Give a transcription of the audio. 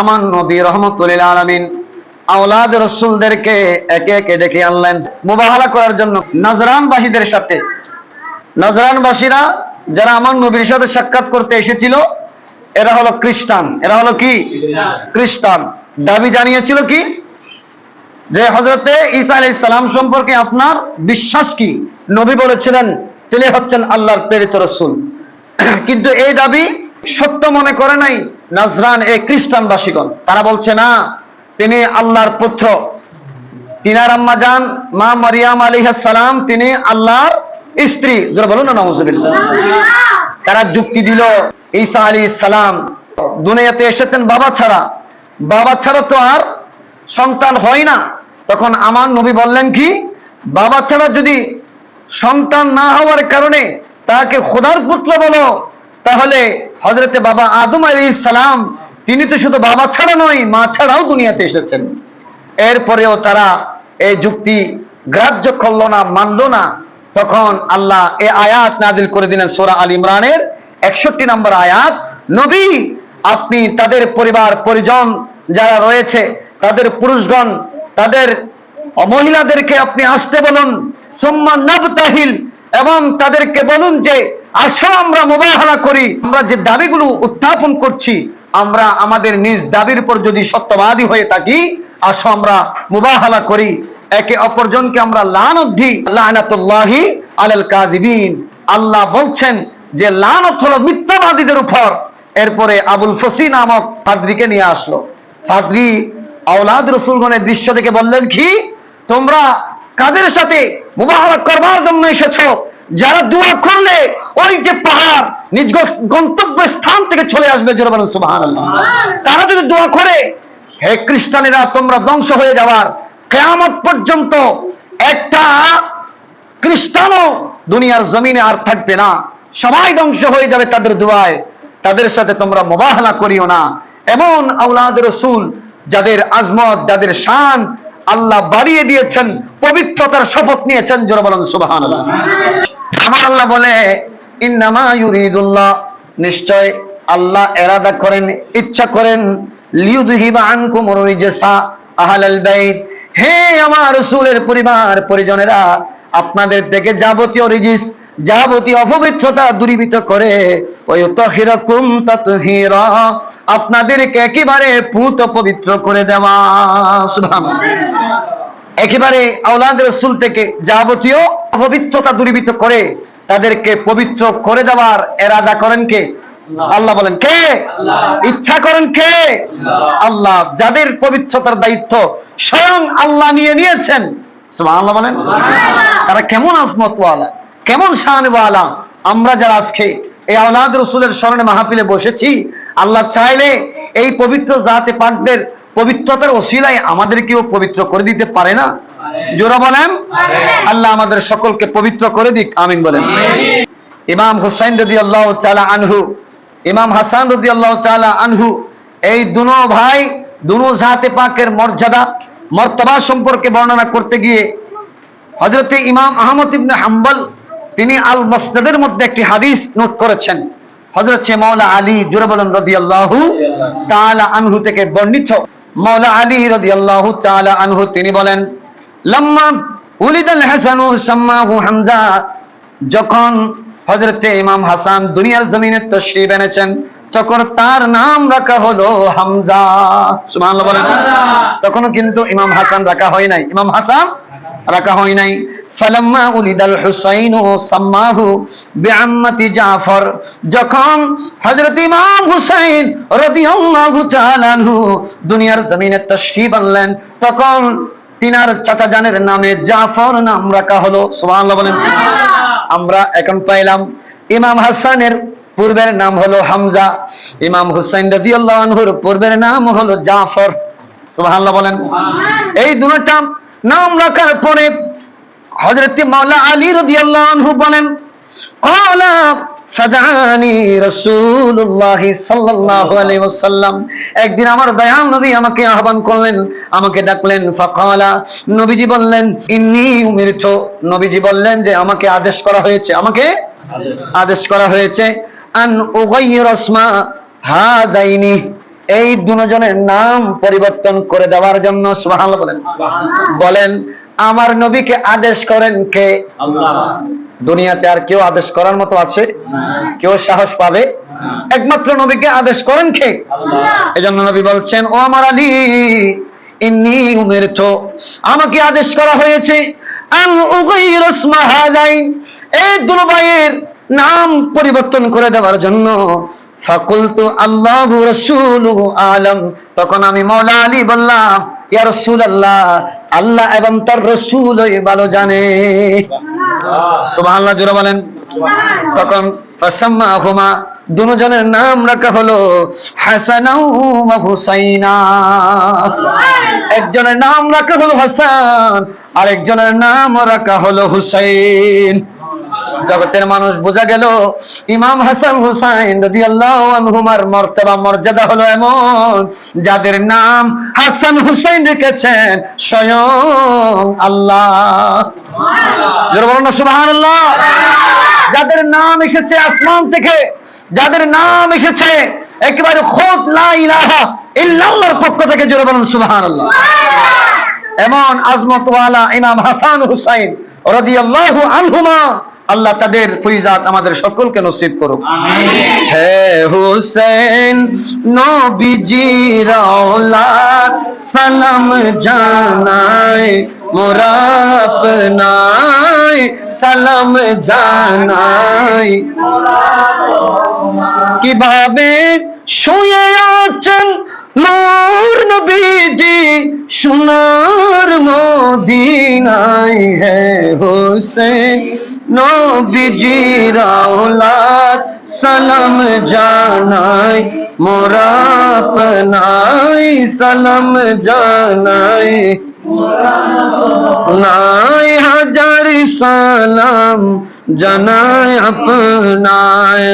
আমার নবী রহমতুল্লাহ আলমিন আওলাদ রসুলদেরকে একে একে ডেকে আনলেন মুবাহালা করার জন্য নজরানবাসীদের সাথে। নজরানবাসীরা যারা আমার নবীর সাথে সাক্ষাৎ করতে এসেছিল, এরা হলো খ্রিস্টান। এরা হলো কি? খ্রিস্টান। দাবি জানিয়েছিল কি? যে হজরতে ঈসা আলি সালাম সম্পর্কে আপনার বিশ্বাস কি? নবী বলেছিলেন, তিনি হচ্ছেন আল্লাহর প্রেরিত রসুল। কিন্তু এই দাবি সত্য মনে করে নাই। নাজরান এই খ্রিস্টানবাসীগণ। তারা বলছে না তিনি আল্লাহর পুত্র। তিনার আম্মা যান মা মারিয়াম সালাম তিনি আল্লাহর স্ত্রী। যারা বলুন না তারা যুক্তি দিল ঈসা আলাইহিস সালাম দুনিয়াতে এসেছেন বাবা ছাড়া। বাবা ছাড়া তো আর সন্তান হয় না। তখন আমার নবী বললেন কি বাবা ছাড়া যদি সন্তান না হওয়ার কারণে তাকে খোদার পুত্র বলো তাহলে হজরতে বাবা আদম আলী সালাম, তিনি তো শুধু বাবা ছাড়া নয়, মা ছাড়াও দুনিয়াতে এসেছেন। এরপরেও তারা এই যুক্তি গ্রাহ্য করল না, মানলো না। তখন আল্লাহ এ আয়াত নাজিল করে দিলেন সোরা আল ইমরানের একষট্টি নম্বর আয়াত। নবী, আপনি তাদের পরিবার, পরিজন যারা রয়েছে, তাদের পুরুষগণ, তাদের মহিলাদেরকে আপনি আসতে বলুন। সম্মান নাবতাহিল, এবং তাদেরকে বলুন যে আসো আমরা মোবাহালা করি, আমরা যে দাবিগুলো উত্থাপন করছি, আমরা আমাদের নিজ দাবির উপর যদি সত্যবাদী হয়ে থাকি আসো আমরা মুবাহালা করি, একে অপরজনকে আমরা লানত দিই। লানাতুল্লাহি আলাল কাযিবিন। আল্লাহ বলছেন যে লানত হলো মিথ্যাবাদীদের উপর। এরপরে আবুল ফসি নামক ফাদ্রিকে নিয়ে আসলো। ফাদ্রি আওলাদ রসুলগণের দৃশ্য থেকে বললেন, কি? তোমরা কাদের সাথে মুবাহালা করবার জন্য এসেছ? যারা দোয়া করলে ওই যে পাহাড় নিজ গন্তব্য স্থান থেকে চলে আসবে জোরে বলেন সুবহানাল্লাহ। তারা যদি দোয়া করে হে খ্রিস্টানেরা তোমরা ধ্বংস হয়ে যাওয়ার কেয়ামত পর্যন্ত একটা খ্রিস্টানও দুনিয়ার জমিনে আর থাকবে না। সবাই ধ্বংস হয়ে যাবে তাদের দোয়ায়। তাদের সাথে তোমরা মোবাহলা করিও না। এমন আউলাদ রসুল যাদের আজমত যাদের শান আল্লাহ বাড়িয়ে দিয়েছেন পবিত্রতার শপথ নিয়েছেন জোরে বলেন সুবহানাল্লাহ। আমার আল্লাহ বলে, ইন্নামা ইউরিদুল্লাহ। নিশ্চয় আল্লাহ এরাদা করেন, ইচ্ছা করেন লিউদহিবা আনকুম রিজসা বাইত। হে আমার রাসূলের পরিবার, পরিজনেরা, আপনাদের থেকে যাবতীয় রিজিস, যাবতীয় অপবিত্রতা দূরীভূত করে ওই তহিরকুম তাতহীরা। আপনাদেরকে একেবারে পুত পবিত্র করে দেওয়া। সুবহানাল্লাহ। একেবারে আওলাদ রসুল থেকে যাবতীয় অপবিত্রতা দূরীভূত করে তাদেরকে পবিত্র করে দেওয়ার এরাদা করেন কে? আল্লাহ। বলেন কে? ইচ্ছা করেন কে? আল্লাহ। যাদের পবিত্রতার দায়িত্ব স্বয়ং আল্লাহ নিয়ে নিয়েছেন। আল্লাহ বলেন। তারা কেমন আজমতওয়ালা কেমন শানওয়ালা আমরা যারা আজকে এই আওলাদ রসুলের স্মরণে মাহফিলে বসেছি আল্লাহ চাইলে এই পবিত্র জাতে পাকদের পবিত্রতার ওসিলায় আমাদেরকেও পবিত্র করে দিতে পারে না। জোরা বলেন। আল্লাহ আমাদের সকলকে পবিত্র করে দিক, আমিন বলেন। ইমাম হুসাইন রদি আল্লাহ চালা আনহু, ইমাম হাসান রদি আল্লাহ চালা আনহু, এই দুনো ভাই, দুনো জাতে পাকের মর্যাদা, মর্তবা সম্পর্কে বর্ণনা করতে গিয়ে হজরতে ইমাম আহমদ ইবনে হাম্বল, তিনি আল মসনাদের মধ্যে একটি হাদিস নোট করেছেন। হজরত মাওলা আলী, জুরে বলেন রদি আল্লাহু তাআলা আনহু থেকে বর্ণিত। মাওলা আলী রদি আল্লাহু তাআলা আনহু, তিনি বলেন যখন হজরতে ইমাম হাসান দুনিয়ার জমিনে তশরিফ এনেছেন, তখন তার নাম রাখা হলো হামজা। সুবহানাল্লাহ বলেন। কিন্তু ইমাম হাসান রাখা হয় নাই। ইমাম হাসান রাখা হয় নাই। হুসাইন জাফর, যখন ইমাম হুসাইন দুনিয়ার জমিনে তখন তিনার চাচা জানের নামে জাফর নাম রাখা হলো। সুবহানাল্লাহ বলেন। আমরা এখন পাইলাম ইমাম হাসানের পূর্বের নাম হলো হামজা। ইমাম হুসাইন রাদিয়াল্লাহু আনহুর পূর্বের নাম হলো জাফর। সুবহানাল্লাহ বলেন। এই দুটো নাম রাখার পরে হযরত মাওলা আলী রাদিয়াল্লাহু বলেন ক্বালা সাল্লাল্লাহু আলাইহি ওয়াসাল্লাম। একদিন আমার দয়াল নবী আমাকে আহ্বান করলেন আমাকে ডাকলেন ফাকালা নবীজি বললেন ইন্নী উমিরতু। নবীজি বললেন যে আমাকে আদেশ করা হয়েছে। আমাকে আদেশ করা হয়েছে আন উগাইয়ির আসমা হাদাইনি। এই দুজনের নাম পরিবর্তন করে দেওয়ার জন্য সুবহানাল্লাহ বলেন। বলেন আমার নবীকে আদেশ করেন কে? দুনিয়াতে আর কেউ আদেশ করার মতো আছে? কেউ সাহস পাবে? একমাত্র নবীকে আদেশ করেন কে? এজন্য নবী বলছেন ও আমার আলী ইন্নি উমিরতু। আমাকে আদেশ করা হয়েছে এই দুনো ভাইয়ের নাম পরিবর্তন করে দেওয়ার জন্য ফাকুলতু আল্লাহু রাসূলুহু আলাম। তখন আমি মৌলা আলী বললাম ইয়া রাসূলুল্লাহ আল্লাহ এবং তার রসুল ভালো জানে। সুবাহ জোরে বলেন। তখন ফাসাম্মাহুমা দুজনের নাম রাখা হলো হুসাইনা। একজনের নাম রাখা হলো হাসান আর একজনের নাম রাখা হলো হুসাইন। জগতের মানুষ বোঝা গেল ইমাম হাসান হুসাইন রাদিয়াল্লাহু আনহুমার মর্তবা মর্যাদা হলো এমন যাদের নাম হাসান হুসাইন রেখেছেন স্বয়ং আল্লাহ। জোরে বলুন না সুবহানাল্লাহ। যাদের নাম এসেছে আসমান থেকে যাদের নাম এসেছে একেবারে খোদ লা ইলাহা ইল্লাল্লাহর পক্ষ থেকে জোরে বলুন সুবহানাল্লাহ। এমন আজমতওয়ালা ইমাম হাসান হুসাইন রাদিয়াল্লাহু আনহুমা আল্লাহ তাদের ফৈজাত আমাদের সকলকে নসিব করুক। হে হুসেন, নবীজির আওলাদ সালাম জানাই মোরা আপনাই, সালাম জানাই। কীভাবে শুয়ে আছেন নূর নবীজি? সোনার মদিনায়, হে হোসেন নবীজি রাউলাত সালাম জানাই মোরা আপনাই সালাম জানাই নাই হাজার সালাম জানাই আপনায়